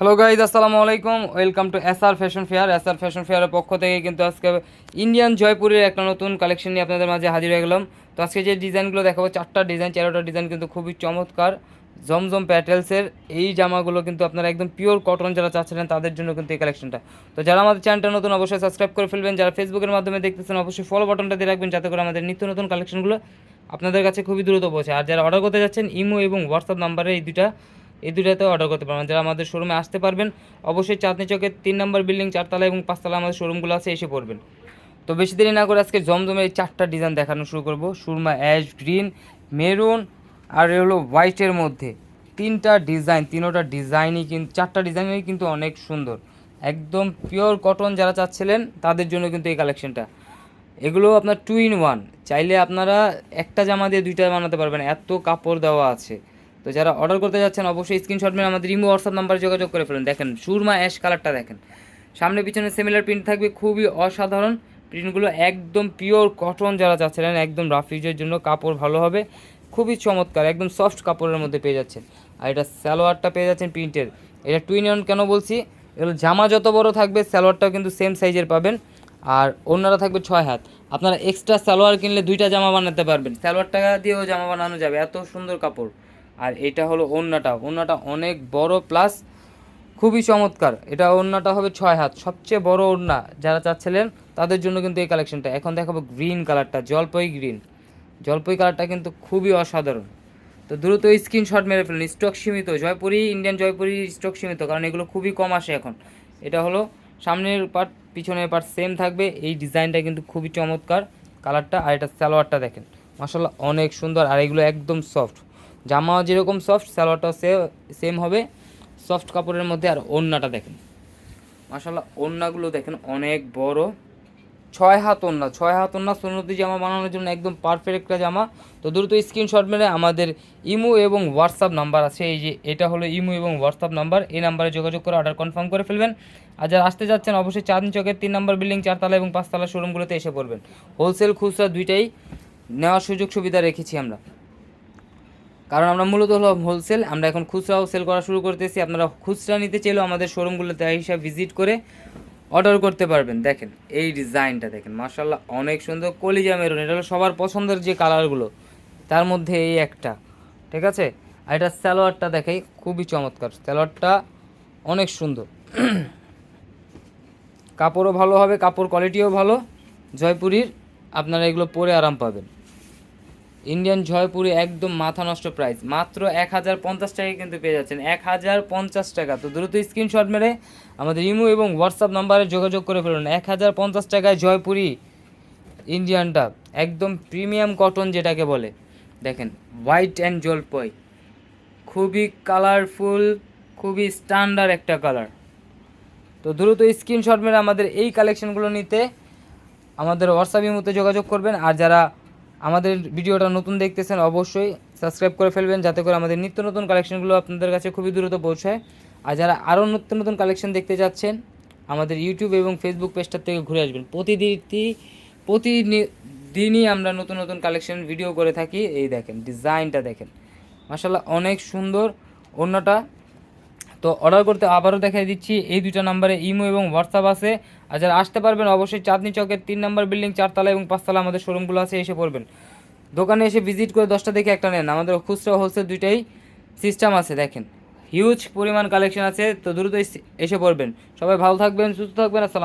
Hello guys আসসালামু আলাইকুম। Welcome to S R fashion fair S R fashion ফেয়ারের পক্ষ থেকে কিন্তু আজকে ইন্ডিয়ান জয়পুরের একটা নতুন কালেকশন নিয়ে আপনাদের মাঝে হাজির হয়ে গেলাম। তো আজকে যে ডিজাইনগুলো দেখাবো, চারটা ডিজাইন চারোটা ডিজাইন কিন্তু খুবই চমৎকার। জমজম প্যাটেলসের এই জামাগুলো কিন্তু আপনারা একদম পিওর কটন যারা চাচ্ছিলেন তাদের জন্য কিন্তু এই কালেকশনটা তো যারা আমাদের চ্যানেলটা নতুন, অবশ্যই সাবস্ক্রাইব করে ফেলবেন। যারা ফেসবুকের মাধ্যমে দেখতেছেন, অবশ্যই ফলো বাটনটা দিয়ে রাখবেন যাতে করে আমাদের নিত্য নতুন কালেকশনগুলো আপনাদের কাছে খুবই দ্রুত পৌঁছে আর যারা অর্ডার করতে যাচ্ছেন, ইমো এবং হোয়াটসঅ্যাপ নাম্বারে এই দুইটা এই দুটাতে অর্ডার করতে পারবেন। যারা আমাদের শোরুমে আসতে পারবেন, অবশ্যই চাঁদনি চকের তিন নম্বর বিল্ডিং চারতলা এবং পাঁচতলা আমাদের শোরুমগুলো আছে, এসে পড়বেন। তো বেশি দেরি না করে আজকে জমজমের এই চারটা ডিজাইন দেখানো শুরু করব। সুরমা অ্যাশ গ্রিন মেরুন আর হলো হোয়াইটের মধ্যে। তিনটা ডিজাইন তিনোটা ডিজাইনই কিন্তু চারটা ডিজাইনই কিন্তু অনেক সুন্দর। একদম পিওর কটন যারা চাচ্ছিলেন, তাদের জন্য কিন্তু এই কালেকশনটা এগুলো আপনার টু ইন ওয়ান চাইলে আপনারা একটা জামা দিয়ে দুইটা বানাতে পারবেন। এত কাপড় দেওয়া আছে। তো যারা অর্ডার করতে যাচ্ছেন, অবশ্যই স্ক্রিনশট মেরে আমাদের ইমো হোয়াটসঅ্যাপ নাম্বারে যোগাযোগ করে ফেলুন। দেখেন, সুরমা অ্যাশ কালারটা দেখেন। সামনে, পিছনে সিমিলার প্রিন্ট থাকবে, খুবই অসাধারণ। প্রিন্টগুলো একদম পিওর কটন যারা চাচ্ছিলেন একদম রাফ ইউজের জন্য কাপড় ভালো হবে। খুবই চমৎকার, একদম সফট কাপড়ের মধ্যে পেয়ে যাচ্ছেন। আর এটা সালোয়ারটা পেয়ে যাচ্ছেন প্রিন্টের এটা টুইন অন কেন বলছি? এগুলো জামা যত বড় থাকবে, সালোয়ারটাও কিন্তু সেম সাইজের পাবেন। আর অন্যরা থাকবে ছয় হাত। আপনারা এক্সট্রা সালোয়ার কিনলে দুইটা জামা বানাতে পারবেন। সালোয়ার টাকা দিয়েও জামা বানানো যাবে। এত সুন্দর কাপড়। আর এটা হলো ওড়নাটা। ওড়নাটা অনেক বড় প্লাস খুবই চমৎকার। এটা ওড়নাটা হবে ছয় হাত। সবচেয়ে বড় ওড়না যারা চাচ্ছিলেন, তাদের জন্য কিন্তু এই কালেকশনটা এখন দেখাবো গ্রিন কালারটা জলপাই গ্রিন জলপাই কালারটা কিন্তু খুবই অসাধারণ। তো দ্রুত স্ক্রিনশট মেরে ফেলুন। স্টক সীমিত, জয়পুরি ইন্ডিয়ান জয়পুরি স্টক সীমিত, কারণ এগুলো খুবই কম আসে এখন। এটা হলো সামনের পার্ট পিছনের পার্ট সেম থাকবে। এই ডিজাইনটা কিন্তু খুবই চমৎকার কালারটা আর এটা সালোয়ারটা দেখেন। মাসাল্লাহ অনেক সুন্দর। আর এগুলো একদম সফট জামা যেরকম সফট সালোয়ারটাও সে সেম হবে। সফট কাপড়ের মধ্যে আর ওড়নাটা দেখেন। মাসাল্লাহ ওড়নাগুলো দেখেন অনেক বড়। ছয় হাত ওড়না ছয় হাত ওড়না সুন্নতি জামা বানানোর জন্য একদম পারফেক্ট একটা জামা। তো দ্রুত স্ক্রিনশট মেরে আমাদের ইমো এবং হোয়াটসঅ্যাপ নাম্বার আছে। এই যে এটা হলো ইমো এবং হোয়াটসঅ্যাপ নাম্বার। এই নাম্বারে যোগাযোগ করে অর্ডার কনফার্ম করে ফেলবেন। আর যারা আসতে যাচ্ছেন, অবশ্যই চাঁদনি চকের তিন নম্বর বিল্ডিং চারতলা এবং পাঁচতলা শোরুমগুলোতে এসে পড়বেন। হোলসেল খুচরা দুইটাই নেওয়ার সুযোগ সুবিধা রেখেছি আমরা। কারণ আমরা মূলত হলো হোলসেল আমরা এখন খুচরাও সেল করা শুরু করতেছি। আপনারা খুচরা নিতে চাইলেও আমাদের শোরুমগুলোতে হিসাবে ভিজিট করে অর্ডার করতে পারবেন। দেখেন, এই ডিজাইনটা দেখেন মার্শাল্লাহ অনেক সুন্দর কলিজা মেরুন এটা হলো সবার পছন্দের যে কালারগুলো তার মধ্যে এই একটা, ঠিক আছে? আর এটা সালোয়ারটা দেখাই, খুবই চমৎকার স্যালোয়ারটা অনেক সুন্দর। কাপড়ও ভালো হবে, কাপড় কোয়ালিটিও ভালো, জয়পুরীর, আপনারা এগুলো পরে আরাম পাবেন। ইন্ডিয়ান জয়পুরি একদম মাথা নষ্ট প্রাইস মাত্র এক হাজার পঞ্চাশ টাকায় কিন্তু পেয়ে যাচ্ছেন। এক হাজার পঞ্চাশ টাকা। তো দ্রুত স্ক্রিনশট মেরে আমাদের ইমো এবং হোয়াটসঅ্যাপ নাম্বারে যোগাযোগ করে ফেলুন। এক হাজার পঞ্চাশ টাকায় জয়পুরি ইন্ডিয়ানটা একদম প্রিমিয়াম কটন যেটাকে বলে। দেখেন হোয়াইট অ্যান্ড জলপই। খুবই কালারফুল খুবই স্ট্যান্ডার্ড একটা কালার তো দ্রুত স্ক্রিনশট মেরে আমাদের এই কালেকশনগুলো নিতে আমাদের হোয়াটসঅ্যাপ ইমোতে যোগাযোগ করবেন। আর যারা আমাদের ভিডিওটা নতুন দেখতেছেন অবশ্যই সাবস্ক্রাইব করে ফেলবেন, যাতে করে আমাদের নিত্য নতুন কালেকশনগুলো আপনাদের কাছে খুবই দ্রুত পৌঁছায়। আর যারা আরও নিত্য নতুন কালেকশন দেখতে যাচ্ছেন, আমাদের ইউটিউব এবং ফেসবুক পেজটার থেকে ঘুরে আসবেন। প্রতিদিন প্রতিদিনই আমরা নতুন নতুন কালেকশন ভিডিও করে থাকি। এই দেখেন ডিজাইনটা দেখেন। মাসাল্লাহ অনেক সুন্দর। অন্যটা তো অর্ডার করতে আবারও দেখাই দিচ্ছি, এই দুটো নাম্বারে ইমো এবং হোয়াটসঅ্যাপ আছে। আর যারা আসতে পারবেন, অবশ্যই চাঁদনি চকের তিন নম্বর বিল্ডিং চারতলা এবং পাঁচতলা আমাদের শোরুমগুলো আছে, এসে পড়বেন। দোকানে এসে ভিজিট করে দশটা দেখে একটা নেন। আমাদের খুচরা হোলসেল দুইটাই সিস্টেম আছে, দেখেন। হিউজ পরিমাণ কালেকশন আছে, তো দ্রুত এসে পড়বেন। সবাই ভালো থাকবেন, সুস্থ থাকবেন, আসসালাম